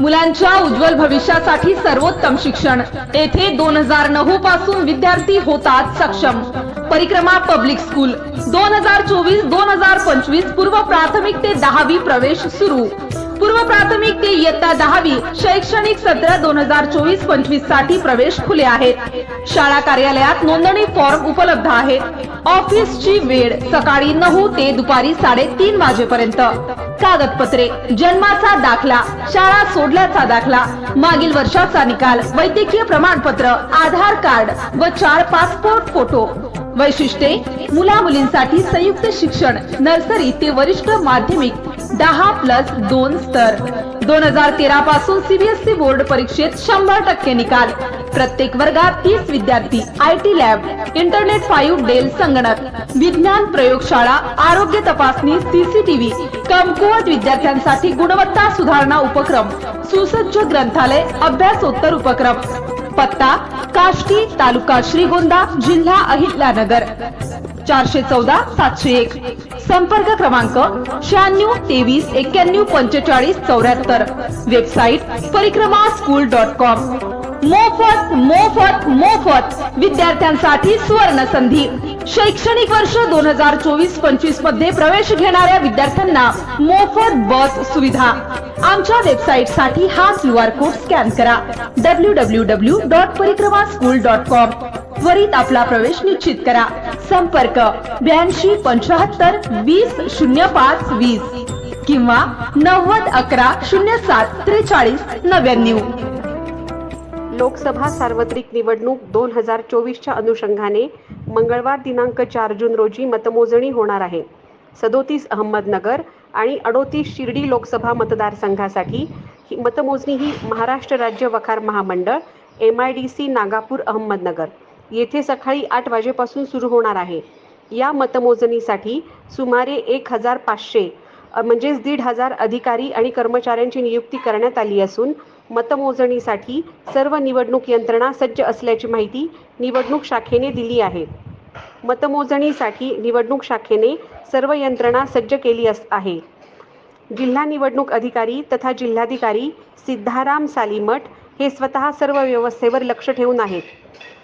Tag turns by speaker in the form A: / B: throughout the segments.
A: मुलांच्या उज्ज्वल भविष्यासाठी सर्वोत्तम शिक्षण. येथे दोन हजार नऊ पासून विद्यार्थी होतात सक्षम. परिक्रमा पब्लिक स्कूल. दोन हजार चोवीस दोन हजार पंचवीस पूर्व प्राथमिक ते दहावी प्रवेश सुरू. पूर्व प्राथमिक ते इयत्ता दहावी शैक्षणिक सत्र दोन हजार चोवीस पंचवीससाठी प्रवेश खुले आहेत. शाळा कार्यालयात नोंदणी फॉर्म उपलब्ध आहेत. ऑफिसची वेळ सकाळी नऊ ते दुपारी साडेतीन वाजेपर्यंत. कागदपत्रे जन्माचा दाखला शाळा सोडल्याचा दाखला मागील वर्षाचा निकाल वैद्यकीय प्रमाणपत्र आधार कार्ड व चार पासपोर्ट फोटो. वैशिष्ट्ये मुला मुलींसाठी संयुक्त शिक्षण नर्सरी ते वरिष्ठ माध्यमिक दहा प्लस दोन स्तर. दोन हजार तेरा पासून सीबीएसई बोर्ड परीक्षेत शंभर टक्के निकाल. प्रत्येक वर्गात तीस विद्यार्थी I T lab internet five Dell संगणक विज्ञान प्रयोगशाळा आरोग्य तपासणी सीसीटीव्ही कमकुवत विद्यार्थ्यांसाठी गुणवत्ता सुधारणा उपक्रम सुसज्ज ग्रंथालय अभ्यासोत्तर उपक्रम. पत्ता काष्टी तालुका श्रीगोंदा जिल्हा अहिल्यानगर. चारशे चौदा सातशे एक. संपर्क क्रमांक शहाण्णव तेवीस एक्क्याण्णव पंचेचाळीस चौऱ्याहत्तर. वेबसाईट परिक्रमा स्कूल डॉट कॉम. मोफत मोफत मोफत विद्यार्थ्यांसाठी सुवर्ण संधी. शैक्षणिक वर्ष दोन हजार चोवीस पंचवीसमध्ये प्रवेश घेणाऱ्या विद्यार्थ्यांना मोफत बस सुविधा. आमच्या वेबसाईटसाठी हा क्यू आर कोड स्कॅन करा. W W W dot Parikrama school dot com त्वरित आपला प्रवेश निश्चित करा. संपर्क ब्याऐंशी पंचाहत्तर वीस शून्य पाच वीस किंवा नव्वद अकरा शून्य सात त्रेचाळीस नव्याण्णव.
B: लोकसभा सार्वत्रिक निवडणूक दोन हजार चोवीसच्या अनुषंगाने मंगळवार दिनांक चार जून रोजी मतमोजणी होणार आहे. सदोतीस अहमदनगर आणि अडोतीस शिर्डी लोकसभा मतदारसंघासाठी ही मतमोजणी ही महाराष्ट्र राज्य वखार महामंडळ M I D C Nagapur Ahmednagar. येथे सकाळी आठ वाजेपासून सुरू होणार आहे. या मतमोजणीसाठी सुमारे एक हजार पाचशे म्हणजेच दीड हजार अधिकारी आणि कर्मचाऱ्यांची नियुक्ती करण्यात आली असून मतमोजणीसाठी सर्व निवडणूक यंत्रणा सज्ज असल्याची माहिती निवडणूक शाखेने दिली आहे. मतमोजणीसाठी निवडणूक शाखेने सर्व यंत्रणा सज्ज केली अस आहे. जिल्हा निवडणूक अधिकारी तथा जिल्हाधिकारी सिद्धाराम सालीमठ हे स्वतः सर्व व्यवस्थेवर लक्ष ठेवून आहेत.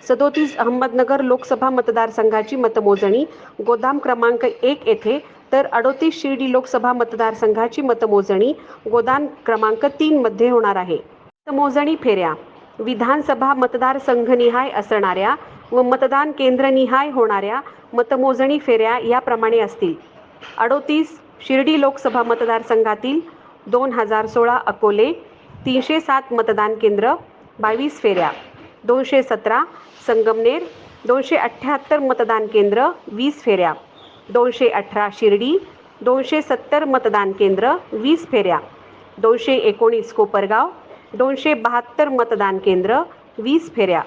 B: सदोतीस अहमदनगर लोकसभा मतदारसंघाची मतमोजणी गोदाम क्रमांक एक येथे तर अडोतीस शिर्डी लोकसभा मतदारसंघाची मतमोजणी गोदाम क्रमांक तीनमध्ये होणार आहे. मतमोजणी फेऱ्या. विधानसभा मतदारसंघनिहाय असणाऱ्या व मतदान केंद्रनिहाय होणाऱ्या मतमोजणी फेऱ्या याप्रमाणे असतील. अडोतीस शिर्डी लोकसभा मतदारसंघातील दोन हजार सोळा अकोले तीनशे सात मतदान केंद्र बावीस फेऱ्या. दोनशे सतरा संगमनेर दोनशे अठ्ठ्याहत्तर मतदान केंद्र वीस फेऱ्या. दोनशे अठरा शिर्डी दोनशे सत्तर मतदान केंद्र वीस फेऱ्या. दोनशे एकोणीस कोपरगाव दोनशे बहात्तर मतदान केंद्र वीस फेऱ्या.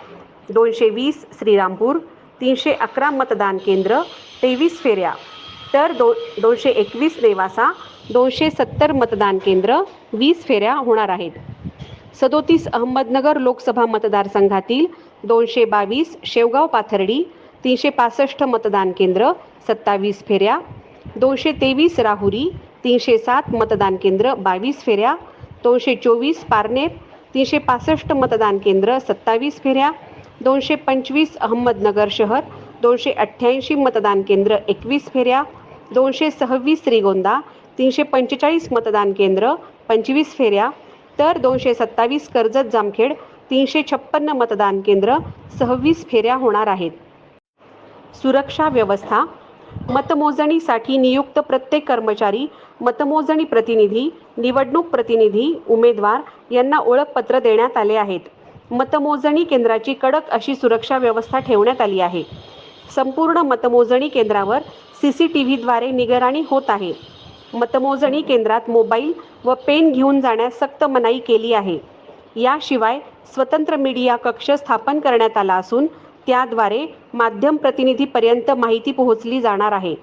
B: दोनशे वीस श्रीरामपूर तीनशे अकरा मतदान केंद्र तेवीस फेऱ्या. तर दो दोनशे एकवीस नेवासा दोनशे सत्तर मतदान केंद्र वीस फेऱ्या होणार आहेत. सदोतीस अहमदनगर लोकसभा मतदारसंघातील दोनशे बावीस शेवगाव पाथर्डी तीनशे पासष्ट मतदान केंद्र सत्तावीस फेऱ्या. दोनशे तेवीस राहुरी तीनशे सात मतदान केंद्र बावीस फेऱ्या. दोनशे चोवीस पारनेर तीनशे पासष्ट मतदान केंद्र सत्तावीस फेऱ्या. दोनशे पंचवीस अहमदनगर शहर दोनशे अठ्ठ्याऐंशी मतदान केंद्र एकवीस फेऱ्या दोनशे सव्वीस श्रीगोंदा तीनशे पंचेचाळीस मतदान केंद्र पंचवीस फेऱ्या तर दोनशे सत्तावीस कर्जत जामखेड तीनशे छप्पन्न मतदान केंद्र सव्वीस फेऱ्या होणार आहेत. सुरक्षा व्यवस्था मतमोजणीसाठी नियुक्त प्रत्येक कर्मचारी मतमोजणी प्रतिनिधी निवडणूक प्रतिनिधी उमेदवार यांना ओळखपत्र देण्यात आले आहेत. मतमोजणी केंद्राची कडक अशी सुरक्षा व्यवस्था ठेवण्यात आली आहे. संपूर्ण मतमोजणी केंद्रावर सी सी टी व्हीद्वारे निगराणी होत आहे. मतमोजणी केंद्रात मोबाईल व पेन घेऊन जाण्यास सक्त मनाई केली आहे. याशिवाय स्वतंत्र मीडिया कक्ष स्थापन करण्यात आला असून त्याद्वारे माध्यम प्रतिनिधीपर्यंत माहिती पोहोचली जाणार आहे.